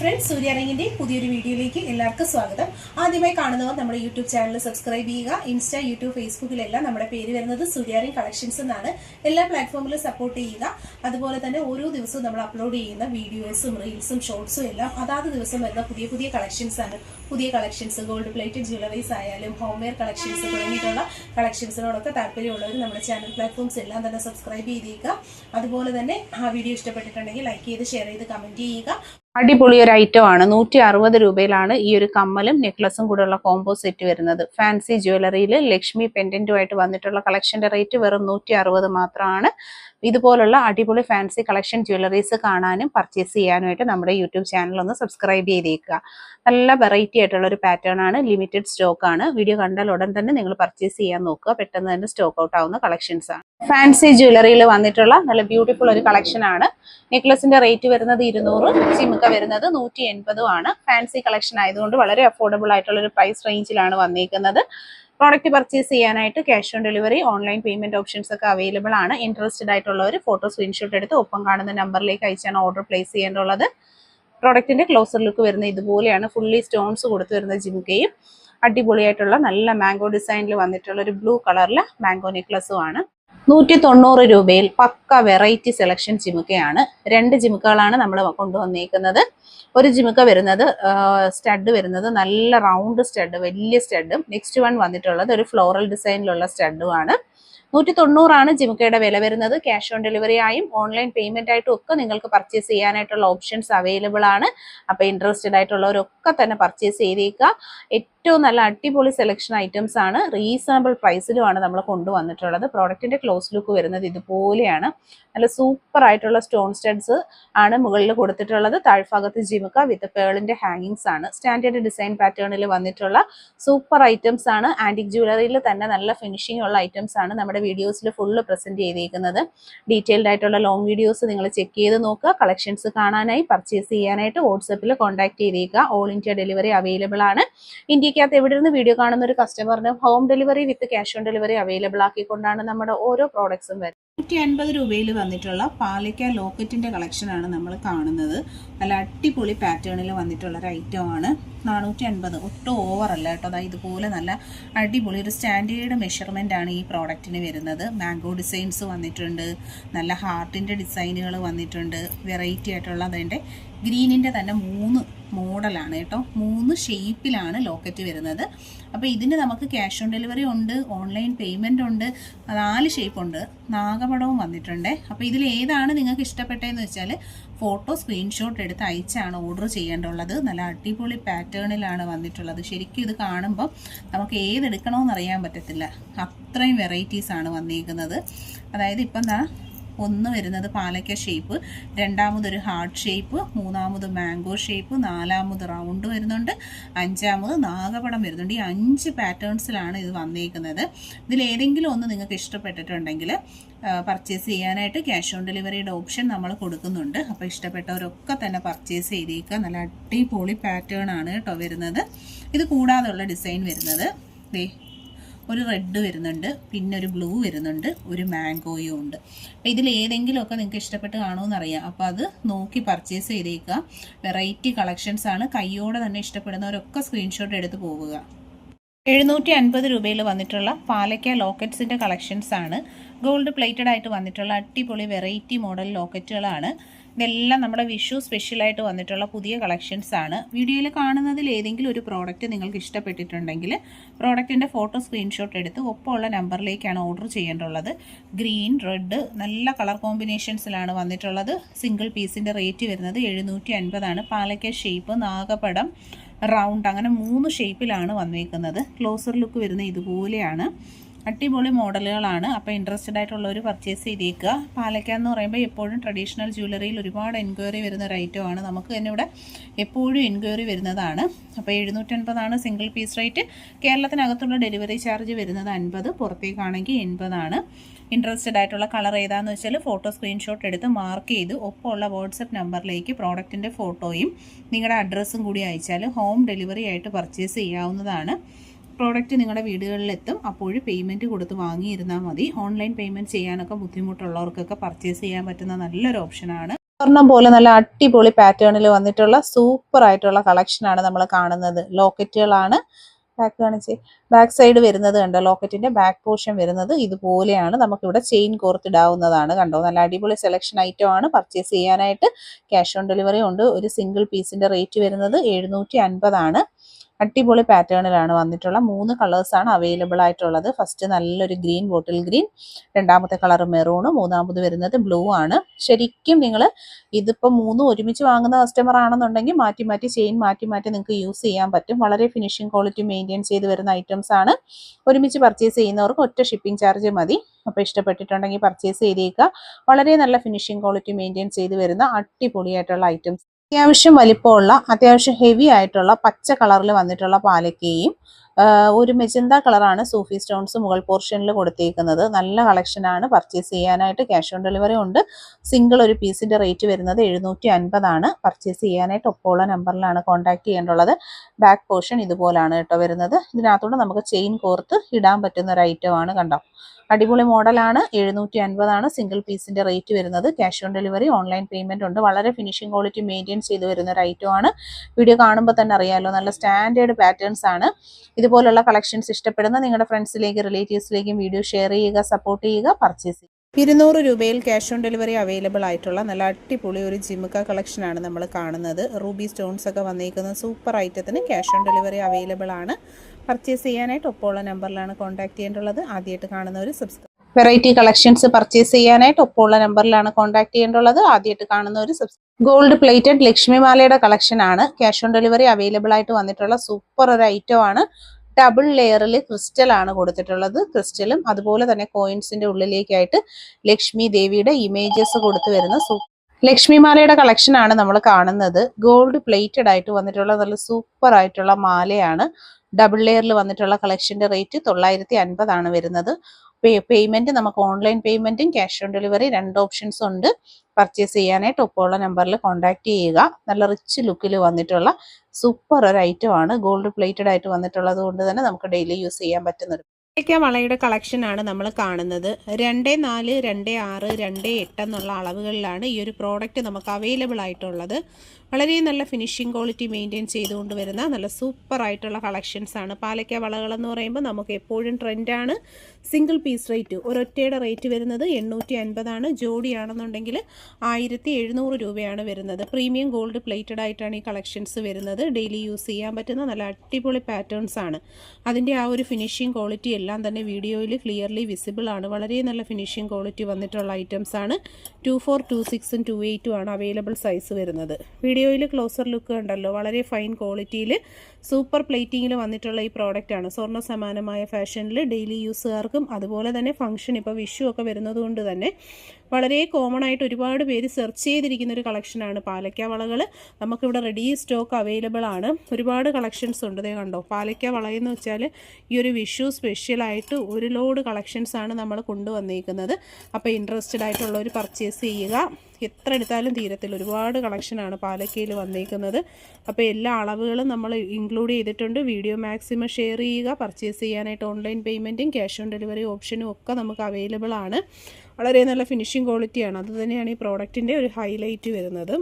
Friends സൂര്യ റിങ്ങിന്റെ പുതിയൊരു വീഡിയോയിലേക്ക് എല്ലാവർക്കും സ്വാഗതം. ആദ്യമായി കാണുന്നവർ നമ്മുടെ യൂട്യൂബ് ചാനൽ സബ്സ്ക്രൈബ് ചെയ്യുക. ഇൻസ്റ്റാ യൂട്യൂബ് ഫേസ്ബുക്കിലെല്ലാം നമ്മുടെ പേര് വരുന്നത് സൂര്യ റിംഗ് കളക്ഷൻസ് എന്നാണ്. എല്ലാ പ്ലാറ്റ്ഫോമിലും സപ്പോർട്ട് ചെയ്യുക. അതുപോലെ തന്നെ ഓരോ ദിവസവും നമ്മൾ അപ്ലോഡ് ചെയ്യുന്ന വീഡിയോസും റീൽസും ഷോർട്സും എല്ലാം അതാത് ദിവസം വരുന്ന പുതിയ പുതിയ കളക്ഷൻസ് ആണ്. പുതിയ കളക്ഷൻസ് ഗോൾഡ് പ്ലേറ്റഡ് ജ്വല്ലറീസ് ആയാലും ഹോം വെയർ കളക്ഷൻസ് തുടങ്ങിയിട്ടുള്ള കളക്ഷൻസിനോടൊക്കെ താല്പര്യമുള്ളവർ നമ്മുടെ ചാനൽ പ്ലാറ്റ്ഫോംസ് എല്ലാം തന്നെ സബ്സ്ക്രൈബ് ചെയ്തേക്കുക. അതുപോലെ തന്നെ ആ വീഡിയോ ഇഷ്ടപ്പെട്ടിട്ടുണ്ടെങ്കിൽ ലൈക്ക് ചെയ്ത് ഷെയർ ചെയ്ത് കമന്റ് ചെയ്യുക. അടിപൊളി ഒരു ഐറ്റം ആണ്. നൂറ്റി അറുപത് രൂപയിലാണ് ഈ ഒരു കമ്മലും നെക്ലസും കൂടെ ഉള്ള കോംബോ സെറ്റ് വരുന്നത് ഫാൻസി ജ്വല്ലറിയിൽ ലക്ഷ്മി പെൻഡന്റുമായിട്ട് വന്നിട്ടുള്ള കളക്ഷന്റെ റേറ്റ് വെറും നൂറ്റി അറുപത് മാത്രമാണ്. ഇതുപോലുള്ള അടിപൊളി ഫാൻസി കളക്ഷൻ ജ്വല്ലറീസ് കാണാനും പർച്ചേസ് ചെയ്യാനുമായിട്ട് നമ്മുടെ യൂട്യൂബ് ചാനൽ ഒന്ന് സബ്സ്ക്രൈബ് ചെയ്തേക്കുക. നല്ല വെറൈറ്റി ആയിട്ടുള്ള ഒരു പാറ്റേൺ ആണ് ലിമിറ്റഡ് സ്റ്റോക്ക് ആണ്. വീഡിയോ കണ്ടാൽ ഉടൻ തന്നെ നിങ്ങൾ പർച്ചേസ് ചെയ്യാൻ നോക്കുക. പെട്ടെന്ന് തന്നെ സ്റ്റോക്ക് ഔട്ട് ആവുന്ന കളക്ഷൻസ് ആണ്. ഫാൻസി ജ്വല്ലറിയിൽ വന്നിട്ടുള്ള നല്ല ബ്യൂട്ടിഫുൾ ഒരു കളക്ഷൻ ആണ്. നെക്ലസിന്റെ റേറ്റ് വരുന്നത് ഇരുന്നൂറ് ചിമുക്ക വരുന്നത് നൂറ്റി എൺപതും ആണ്. ഫാൻസി കളക്ഷൻ ആയതുകൊണ്ട് വളരെ അഫോർഡബിൾ ആയിട്ടുള്ള ഒരു പ്രൈസ് റേഞ്ചിലാണ് വന്നിരിക്കുന്നത് പ്രോഡക്റ്റ് പർച്ചേസ് ചെയ്യാനായിട്ട് cash on delivery online payment options ഒക്കെ അവൈലബിൾ ആണ്. ഇൻട്രസ്റ്റഡ് ആയിട്ടുള്ളവർ ഫോട്ടോ സ്ക്രീൻഷോട്ട് എടുത്ത് ഒപ്പം കാണുന്ന നമ്പറിലേക്ക് അയച്ചാണ് ഓർഡർ പ്ലേസ് ചെയ്യേണ്ടുള്ളത് പ്രോഡക്റ്റിന്റെ ക്ലോസർ ലുക്ക് വരുന്ന ഇതുപോലെയാണ്. ഫുള്ളി സ്റ്റോൺസ് കൊടുത്തു വരുന്ന ജിംകയും. അടിപൊളിയായിട്ടുള്ള നല്ല മാംഗോ ഡിസൈനിൽ വന്നിട്ടുള്ള ഒരു ബ്ലൂ കളറിലെ മാംഗോ നെക്ലസും ആണ്. നൂറ്റി തൊണ്ണൂറ് രൂപയിൽ പക്ക വെറൈറ്റി സെലക്ഷൻ ചിമുക്കയാണ് രണ്ട് ചിമുക്കകളാണ് നമ്മൾ കൊണ്ടുവന്നേക്കുന്നത്. ഒരു ചിമുക്ക വരുന്നത് സ്റ്റഡ് വരുന്നത് നല്ല റൗണ്ട് സ്റ്റഡ് വലിയ സ്റ്റഡും. നെക്സ്റ്റ് വൺ വന്നിട്ടുള്ളത് ഒരു ഫ്ലോറൽ ഡിസൈനിലുള്ള സ്റ്റഡുമാണ്. നൂറ്റി തൊണ്ണൂറാണ് ജിമുക്കയുടെ വില വരുന്നത്. ക്യാഷ് ഓൺ ഡെലിവറി ആയും ഓൺലൈൻ പേയ്മെന്റ് ആയിട്ടും ഒക്കെ നിങ്ങൾക്ക് പർച്ചേസ് ചെയ്യാനായിട്ടുള്ള ഓപ്ഷൻസ് അവൈലബിൾ ആണ്. അപ്പോൾ ഇൻട്രസ്റ്റഡ് ആയിട്ടുള്ളവരൊക്കെ തന്നെ പർച്ചേസ് ചെയ്തേക്കുക. ഏറ്റവും നല്ല അടിപൊളി സെലക്ഷൻ ഐറ്റംസ് ആണ്. റീസണബിൾ പ്രൈസിലുമാണ് നമ്മൾ കൊണ്ടുവന്നിട്ടുള്ളത്. പ്രോഡക്റ്റിന്റെ ക്ലോസ് ലുക്ക് വരുന്നത് ഇതുപോലെയാണ്. നല്ല സൂപ്പർ ആയിട്ടുള്ള സ്റ്റോൺ സ്റ്റഡ്സ് ആണ് മുകളിൽ കൊടുത്തിട്ടുള്ളത്. താഴ്ഭാഗത്ത് ജിമുക്ക വിത്ത് പേളിന്റെ ഹാങ്ങിങ്സ് ആണ്. സ്റ്റാൻഡേർഡ് ഡിസൈൻ പാറ്റേണിൽ വന്നിട്ടുള്ള സൂപ്പർ ഐറ്റംസ് ആണ്. ആന്റിക് ജ്വല്ലറിയിൽ തന്നെ നല്ല ഫിനിഷിംഗ് ഉള്ള ഐറ്റംസ് ആണ് നമ്മുടെ വീഡിയോസിൽ ഫുള്ള് പ്രസന്റ് ചെയ്തേക്കുന്നത്. ഡീറ്റെയിൽഡ് ആയിട്ടുള്ള ലോങ് വീഡിയോസ് നിങ്ങൾ ചെക്ക് ചെയ്ത് നോക്കുക. കളക്ഷൻസ് കാണാനായി പർച്ചേസ് ചെയ്യാനായിട്ട് വാട്സപ്പിൽ കോൺടാക്ട് ചെയ്തേക്കുക. ഓൾ ഇന്ത്യ ഡെലിവറി അവൈലബിൾ ആണ്. ഇന്ത്യക്കകത്ത് എവിടെ നിന്ന് വീഡിയോ കാണുന്ന ഒരു കസ്റ്റമറിന് home delivery with cash on delivery available ആക്കിക്കൊണ്ടാണ് നമ്മുടെ ഓരോ പ്രോഡക്ട്സും വരുന്നത്. നൂറ്റി അൻപത് രൂപയിൽ വന്നിട്ടുള്ള പാലിക്ക ലോക്കറ്റിന്റെ കളക്ഷനാണ് നമ്മൾ കാണുന്നത്. നല്ല അടിപൊളി പാറ്റേണിൽ വന്നിട്ടുള്ള ഒരു ഐറ്റം ആണ്. നാനൂറ്റി അൻപത് ഒട്ടും ഓവറല്ല കേട്ടോ. അതായത് ഇതുപോലെ നല്ല അടിപൊളി ഒരു സ്റ്റാൻഡേർഡ് മെഷർമെന്റ് ആണ് ഈ പ്രോഡക്റ്റിന് വരുന്നത്. മാംഗോ ഡിസൈൻസ് വന്നിട്ടുണ്ട്. നല്ല ഹാർട്ടിന്റെ ഡിസൈനുകൾ വന്നിട്ടുണ്ട്. വെറൈറ്റി ആയിട്ടുള്ള അതിന്റെ ഗ്രീനിന്റെ തന്നെ മൂന്ന് മോഡലാണ് കേട്ടോ. മൂന്ന് ഷേപ്പിലാണ് ലോക്കറ്റ് വരുന്നത്. അപ്പോൾ ഇതിന് നമുക്ക് ക്യാഷ് ഓൺ ഡെലിവറി ഉണ്ട് ഓൺലൈൻ പേയ്മെന്റ് ഉണ്ട് നാല് ഷേപ്പ് ഉണ്ട്. നാഗപടവും വന്നിട്ടുണ്ട്. അപ്പോൾ ഇതിൽ ഏതാണ് നിങ്ങൾക്ക് ഇഷ്ടപ്പെട്ടതെന്ന് വെച്ചാൽ ഫോട്ടോ സ്ക്രീൻഷോട്ട് എടുത്ത് അയച്ചാണ് ഓർഡർ ചെയ്യേണ്ടുള്ളത് നല്ല അടിപൊളി പാറ്റേണിലാണ് വന്നിട്ടുള്ളത്. ശരിക്കും ഇത് കാണുമ്പോൾ നമുക്ക് ഏതെടുക്കണമെന്ന് അറിയാൻ പറ്റത്തില്ല. അത്രയും വെറൈറ്റീസാണ് വന്നിരിക്കുന്നത് അതായത് ഇപ്പം എന്താ ഒന്ന് വരുന്നത് പാലക്ക ഷേപ്പ് രണ്ടാമതൊരു ഹാർട്ട് ഷേപ്പ് മൂന്നാമത് മാംഗോ ഷേപ്പ് നാലാമത് റൗണ്ട് വരുന്നുണ്ട്. അഞ്ചാമത് നാഗപടം വരുന്നുണ്ട്. ഈ അഞ്ച് പാറ്റേൺസിലാണ് ഇത് വന്നേക്കുന്നത്. ഇതിൽ ഏതെങ്കിലും ഒന്ന് നിങ്ങൾക്ക് ഇഷ്ടപ്പെട്ടിട്ടുണ്ടെങ്കിൽ പർച്ചേസ് ചെയ്യാനായിട്ട് ക്യാഷ് ഓൺ ഡെലിവറിയുടെ ഓപ്ഷൻ നമ്മൾ കൊടുക്കുന്നുണ്ട്. അപ്പോൾ ഇഷ്ടപ്പെട്ടവരൊക്കെ തന്നെ പർച്ചേസ് ചെയ്തേക്കുക. നല്ല അടിപൊളി പാറ്റേൺ ആണ് കേട്ടോ വരുന്നത്. ഇത് കൂടാതെയുള്ള ഡിസൈൻ വരുന്നത്. ദേ ഒരു റെഡ് വരുന്നുണ്ട് പിന്നെ ഒരു ബ്ലൂ വരുന്നുണ്ട് ഒരു മാംഗോയും ഉണ്ട്. അപ്പോൾ ഇതിൽ ഏതെങ്കിലുമൊക്കെ നിങ്ങൾക്ക് ഇഷ്ടപ്പെട്ട് കാണുമെന്ന് അറിയാം അപ്പോൾ അത് നോക്കി പർച്ചേസ് ചെയ്തേക്കുക. വെറൈറ്റി കളക്ഷൻസ് ആണ്. കയ്യോടെ തന്നെ ഇഷ്ടപ്പെടുന്നവരൊക്കെ സ്ക്രീൻഷോട്ട് എടുത്ത് പോവുക. എഴുന്നൂറ്റി അൻപത് രൂപയിൽ വന്നിട്ടുള്ള പാലക്ക ലോക്കറ്റ്സിന്റെ കളക്ഷൻസ് ആണ്. ഗോൾഡ് പ്ലേറ്റഡ് ആയിട്ട് വന്നിട്ടുള്ള അടിപൊളി വെറൈറ്റി മോഡൽ ലോക്കറ്റുകളാണ്. ഇതെല്ലാം നമ്മുടെ വിഷു സ്പെഷ്യലായിട്ട് വന്നിട്ടുള്ള പുതിയ കളക്ഷൻസ് ആണ്. വീഡിയോയിൽ കാണുന്നതിൽ ഏതെങ്കിലും ഒരു പ്രോഡക്റ്റ് നിങ്ങൾക്ക് ഇഷ്ടപ്പെട്ടിട്ടുണ്ടെങ്കിൽ പ്രോഡക്റ്റിന്റെ ഫോട്ടോ സ്ക്രീൻഷോട്ട് എടുത്ത് ഒപ്പമുള്ള നമ്പറിലേക്കാണ് ഓർഡർ ചെയ്യേണ്ടുള്ളത് ഗ്രീൻ റെഡ് നല്ല കളർ കോമ്പിനേഷൻസിലാണ് വന്നിട്ടുള്ളത്. സിംഗിൾ പീസിന്റെ റേറ്റ് വരുന്നത് എഴുന്നൂറ്റി അൻപതാണ് പാലക്ക ഷേപ്പ് നാഗപടം റൗണ്ട് അങ്ങനെ മൂന്ന് ഷേപ്പിലാണ് വന്നേക്കുന്നത്. ക്ലോസർ ലുക്ക് വരുന്ന ഇതുപോലെയാണ്. അടിപൊളി മോഡലുകളാണ്. അപ്പോൾ ഇൻട്രസ്റ്റഡ് ആയിട്ടുള്ളവർ പർച്ചേസ് ചെയ്തേക്കുക. പാലക്ക എന്ന് പറയുമ്പോൾ എപ്പോഴും ട്രഡീഷണൽ ജ്വല്ലറിയിൽ ഒരുപാട് എൻക്വയറി വരുന്ന ഒരു ഐറ്റമാണ് നമുക്ക് തന്നെ ഇവിടെ എപ്പോഴും എൻക്വയറി വരുന്നതാണ്. അപ്പോൾ എഴുന്നൂറ്റൻപതാണ് സിംഗിൾ പീസ് റേറ്റ് കേരളത്തിനകത്തുള്ള ഡെലിവറി ചാർജ് വരുന്നത് അൻപത് പുറത്തേക്കാണെങ്കിൽ എൺപതാണ്. ഇൻട്രസ്റ്റഡ് ആയിട്ടുള്ള കളർ ഏതാണെന്ന് വെച്ചാൽ ഫോട്ടോ സ്ക്രീൻഷോട്ട് എടുത്ത് മാർക്ക് ചെയ്ത് ഒപ്പമുള്ള വാട്സപ്പ് നമ്പറിലേക്ക് പ്രോഡക്റ്റിന്റെ ഫോട്ടോയും നിങ്ങളുടെ അഡ്രസ്സും കൂടി അയച്ചാൽ ഹോം ഡെലിവറി ആയിട്ട് പർച്ചേസ് ചെയ്യാവുന്നതാണ്. പ്രോഡക്റ്റ് നിങ്ങളുടെ വീടുകളിലെത്തും അപ്പോൾ പേയ്മെന്റ് കൊടുത്ത് വാങ്ങിയിരുന്നാൽ മതി. ഓൺലൈൻ പേയ്മെന്റ് ചെയ്യാനൊക്കെ ബുദ്ധിമുട്ടുള്ളവർക്കൊക്കെ പർച്ചേസ് ചെയ്യാൻ പറ്റുന്ന നല്ലൊരു ഓപ്ഷനാണ് സ്വർണം പോലെ നല്ല അടിപൊളി പാറ്റേണിൽ വന്നിട്ടുള്ള സൂപ്പർ ആയിട്ടുള്ള കളക്ഷനാണ് നമ്മൾ കാണുന്നത്. ലോക്കറ്റുകളാണ് ബാക്ക് കാണിച്ച്. ബാക്ക് സൈഡ് വരുന്നത് കണ്ടോ? ലോക്കറ്റിന്റെ ബാക്ക് പോർഷൻ വരുന്നത് ഇതുപോലെയാണ്. നമുക്കിവിടെ ചെയിൻ കോർത്തിടാവുന്നതാണ് കണ്ടോ? നല്ല അടിപൊളി സെലക്ഷൻ ഐറ്റം ആണ്. പർച്ചേസ് ചെയ്യാനായിട്ട് ക്യാഷ് ഓൺ ഡെലിവറി ഉണ്ട്. ഒരു സിംഗിൾ പീസിന്റെ റേറ്റ് വരുന്നത് എഴുന്നൂറ്റി അൻപതാണ്. അടിപൊളി പാറ്റേണിലാണ് വന്നിട്ടുള്ള. മൂന്ന് കളേഴ്സ് ആണ് അവൈലബിൾ ആയിട്ടുള്ളത്. ഫസ്റ്റ് നല്ലൊരു ഗ്രീൻ ബോട്ടിൽ ഗ്രീൻ രണ്ടാമത്തെ കളർ മെറൂണ് മൂന്നാമത് വരുന്നത് ബ്ലൂ ആണ്. ശരിക്കും നിങ്ങൾ ഇതിപ്പോൾ മൂന്നും ഒരുമിച്ച് വാങ്ങുന്ന കസ്റ്റമർ ആണെന്നുണ്ടെങ്കിൽ മാറ്റി മാറ്റി ചെയിൻ മാറ്റി മാറ്റി നിങ്ങൾക്ക് യൂസ് ചെയ്യാൻ പറ്റും. വളരെ ഫിനിഷിംഗ് ക്വാളിറ്റി മെയിന്റെയിൻ ചെയ്ത് വരുന്ന ഐറ്റംസ് ആണ്. ഒരുമിച്ച് പർച്ചേസ് ചെയ്യുന്നവർക്ക് ഒറ്റ ഷിപ്പിംഗ് ചാർജ് മതി. അപ്പോൾ ഇഷ്ടപ്പെട്ടിട്ടുണ്ടെങ്കിൽ പർച്ചേസ് ചെയ്തേക്കുക. വളരെ നല്ല ഫിനിഷിംഗ് ക്വാളിറ്റി മെയിന്റെയിൻ ചെയ്ത് വരുന്ന അടിപൊളിയായിട്ടുള്ള ഐറ്റംസ് അത്യാവശ്യം വലിപ്പമുള്ള അത്യാവശ്യം ഹെവി ആയിട്ടുള്ള പച്ച കളറിൽ വന്നിട്ടുള്ള പാലക്കയും ഒരു മെജന്ത കളറാണ് സൂഫി സ്റ്റോൺസ് മുകൾ പോർഷനിൽ കൊടുത്തേക്കുന്നത്. നല്ല കളക്ഷനാണ് പർച്ചേസ് ചെയ്യാനായിട്ട് ക്യാഷ് ഓൺ ഡെലിവറി ഉണ്ട്. സിംഗിൾ ഒരു പീസിന്റെ റേറ്റ് വരുന്നത് എഴുന്നൂറ്റി അൻപതാണ് പർച്ചേസ് ചെയ്യാനായിട്ട് ഒപ്പമുള്ള നമ്പറിലാണ് കോൺടാക്ട് ചെയ്യേണ്ടുള്ളത് ബാക്ക് പോർഷൻ ഇതുപോലാണ് കേട്ടോ വരുന്നത്. ഇതിനകത്തോടെ നമുക്ക് ചെയിൻ കോർത്ത് ഇടാൻ പറ്റുന്ന ഒരു ഐറ്റം ആണ് കണ്ടോ? അടിപൊളി മോഡലാണ്. എഴുന്നൂറ്റി അൻപതാണ് സിംഗിൾ പീസിന്റെ റേറ്റ് വരുന്നത്. Cash on delivery online payment ഉണ്ട്. വളരെ ഫിനിഷിംഗ് ക്വാളിറ്റി മെയിന്റെയിൻ ചെയ്ത് വരുന്ന ഒരു ഐറ്റം ആണ്. വീഡിയോ കാണുമ്പോൾ തന്നെ അറിയാമല്ലോ നല്ല സ്റ്റാൻഡേർഡ് പാറ്റേൺസ് ആണ്. ഇതുപോലുള്ള കളക്ഷൻസ് ഇഷ്ടപ്പെടുന്ന നിങ്ങളുടെ ഫ്രണ്ട്സിലേക്ക് റിലേറ്റീവ്സിലേക്കും വീഡിയോ ഷെയർ ചെയ്യുക സപ്പോർട്ട് ചെയ്യുക പർച്ചേസ് ചെയ്യുക. ഇരുന്നൂറ് രൂപയിൽ ക്യാഷ് ഓൺ ഡെലിവറി അവൈലബിൾ ആയിട്ടുള്ള നല്ല അടിപൊളി ഒരു ജിമുക്ക കളക്ഷനാണ് നമ്മൾ കാണുന്നത്. റൂബി സ്റ്റോൺസ് ഒക്കെ വന്നേക്കുന്ന സൂപ്പർ ഐറ്റത്തിന് ക്യാഷ് ഓൺ ഡെലിവറി അവൈലബിൾ ആണ്. പർച്ചേസ് ചെയ്യാനായിട്ട് ഒപ്പമുള്ള നമ്പറിലാണ് കോൺടാക്ട് ചെയ്യേണ്ടത് ആദ്യമായിട്ട് കാണുന്നവർ സബ്സ്ക്രൈബ് വെറൈറ്റി കളക്ഷൻസ് പർച്ചേസ് ചെയ്യാനായിട്ട് ഒപ്പമുള്ള നമ്പറിലാണ് കോൺടാക്ട് ചെയ്യേണ്ടത് ആദ്യമായിട്ട് കാണുന്നവർ സബ്സ്ക്രൈബ് ഗോൾഡ് പ്ലേറ്റഡ് ലക്ഷ്മിമാലയുടെ കളക്ഷൻ ആണ്. ക്യാഷ് ഓൺ ഡെലിവറി അവൈലബിൾ ആയിട്ട് വന്നിട്ടുള്ള സൂപ്പർ ഒരു ഐറ്റം ആണ്. ഡബിൾ ലെയറിൽ ക്രിസ്റ്റൽ ആണ് കൊടുത്തിട്ടുള്ളത്. ക്രിസ്റ്റലും അതുപോലെ തന്നെ കോയിൻസിന്റെ ഉള്ളിലേക്കായിട്ട് ലക്ഷ്മി ദേവിയുടെ ഇമേജസ് കൊടുത്തു വരുന്ന സൂപ്പർ ലക്ഷ്മിമാലയുടെ കളക്ഷൻ ആണ് നമ്മൾ കാണുന്നത്. ഗോൾഡ് പ്ലേറ്റഡ് ആയിട്ട് വന്നിട്ടുള്ള നല്ല സൂപ്പർ ആയിട്ടുള്ള മാലയാണ്. ഡബിൾ ലെയറിൽ വന്നിട്ടുള്ള കളക്ഷന്റെ റേറ്റ് തൊള്ളായിരത്തി അൻപതാണ് വരുന്നത്. പേയ്മെന്റ് നമുക്ക് ഓൺലൈൻ പേയ്മെന്റും ക്യാഷ് ഓൺ ഡെലിവറി രണ്ട് ഓപ്ഷൻസ് ഉണ്ട്. പർച്ചേസ് ചെയ്യാനായിട്ട് ഒപ്പമുള്ള നമ്പറിൽ കോൺടാക്ട് ചെയ്യുക. നല്ല റിച്ച് ലുക്കിൽ വന്നിട്ടുള്ള സൂപ്പർ ഒരു ഐറ്റം ആണ്. ഗോൾഡ് പ്ലേറ്റഡ് ആയിട്ട് വന്നിട്ടുള്ളത് കൊണ്ട് തന്നെ നമുക്ക് ഡെയിലി യൂസ് ചെയ്യാൻ പറ്റുന്ന ഒരു ഏലക്ക വളയുടെ കളക്ഷൻ ആണ് നമ്മൾ കാണുന്നത്? രണ്ട് നാല് രണ്ട് ആറ് രണ്ട് എട്ട് എന്നുള്ള അളവുകളിലാണ് ഈ ഒരു പ്രോഡക്റ്റ് നമുക്ക് അവൈലബിൾ ആയിട്ടുള്ളത്. വളരെ നല്ല ഫിനിഷിംഗ് ക്വാളിറ്റി മെയിന്റെയിൻ ചെയ്തുകൊണ്ട് വരുന്ന നല്ല സൂപ്പർ ആയിട്ടുള്ള കളക്ഷൻസ് ആണ്. പാലക്ക വളകൾ എന്ന് പറയുമ്പോൾ നമുക്ക് എപ്പോഴും ട്രെൻഡാണ് സിംഗിൾ പീസ് റേറ്റ് ഒരൊറ്റയുടെ റേറ്റ് വരുന്നത് എണ്ണൂറ്റി അൻപതാണ് ജോഡിയാണെന്നുണ്ടെങ്കിൽ ആയിരത്തി എഴുന്നൂറ് രൂപയാണ് വരുന്നത്. പ്രീമിയം ഗോൾഡ് പ്ലേറ്റഡ് ആയിട്ടാണ് ഈ കളക്ഷൻസ് വരുന്നത്. ഡെയിലി യൂസ് ചെയ്യാൻ പറ്റുന്ന നല്ല അടിപൊളി പാറ്റേൺസ് ആണ്. അതിന്റെ ആ ഒരു ഫിനിഷിംഗ് ക്വാളിറ്റി എല്ലാം തന്നെ വീഡിയോയിൽ ക്ലിയർലി വിസിബിൾ ആണ്. വളരെ നല്ല ഫിനിഷിംഗ് ക്വാളിറ്റി വന്നിട്ടുള്ള ഐറ്റംസ് ആണ്. ടു ഫോർ ടു സിക്സും ടു എയ്റ്റും ആണ് അവൈലബിൾ സൈസ് വരുന്നത്. വീഡിയോയിൽ ക്ലോസർ ലുക്ക് ഉണ്ടല്ലോ വളരെ ഫൈൻ ക്വാളിറ്റിയിൽ സൂപ്പർ പ്ലേറ്റിങ്ങിൽ വന്നിട്ടുള്ള ഈ പ്രോഡക്റ്റാണ് സ്വർണ സമാനമായ ഫാഷനിൽ ഡെയിലി യൂസുകാർക്കും അതുപോലെ തന്നെ ഫംഗ്ഷൻ ഇപ്പോൾ വിഷു ഒക്കെ വരുന്നത് കൊണ്ട് തന്നെ വളരെ കോമൺ ആയിട്ട് ഒരുപാട് പേര് സെർച്ച് ചെയ്തിരിക്കുന്ന ഒരു കളക്ഷനാണ് പാലക്ക വളകൾ നമുക്കിവിടെ റെഡി സ്റ്റോക്ക് അവൈലബിൾ ആണ്. ഒരുപാട് കളക്ഷൻസ് ഉണ്ട്. ഇതേ കണ്ടോ പാലക്ക വളയെന്ന് വെച്ചാൽ ഈ ഒരു വിഷു സ്പെഷ്യലായിട്ട് ഒരു ലോഡ് കളക്ഷൻസ് ആണ് നമ്മൾ കൊണ്ടുവന്നിരിക്കുന്നത് അപ്പോൾ ഇൻട്രസ്റ്റഡ് ആയിട്ടുള്ളവർ പർച്ചേസ് ചെയ്യുക. എത്ര എടുത്താലും തീരത്തില്ല. ഒരുപാട് കളക്ഷനാണ് പാലക്കയിൽ വന്നിരിക്കുന്നത് അപ്പോൾ എല്ലാ അളവുകളും നമ്മൾ ഇൻക്ലൂഡ് ചെയ്തിട്ടുണ്ട്. വീഡിയോ മാക്സിമം ഷെയർ ചെയ്യുക. പർച്ചേസ് ചെയ്യാനായിട്ട് ഓൺലൈൻ പേയ്മെന്റും ക്യാഷ് ഓൺ ഡെലിവറി ഓപ്ഷനും ഒക്കെ നമുക്ക് അവൈലബിൾ ആണ്. വളരെ നല്ല ഫിനിഷിംഗ് ക്വാളിറ്റിയാണ് അതുതന്നെയാണ് ഈ പ്രോഡക്റ്റിന്റെ ഒരു ഹൈലൈറ്റ് വരുന്നത്.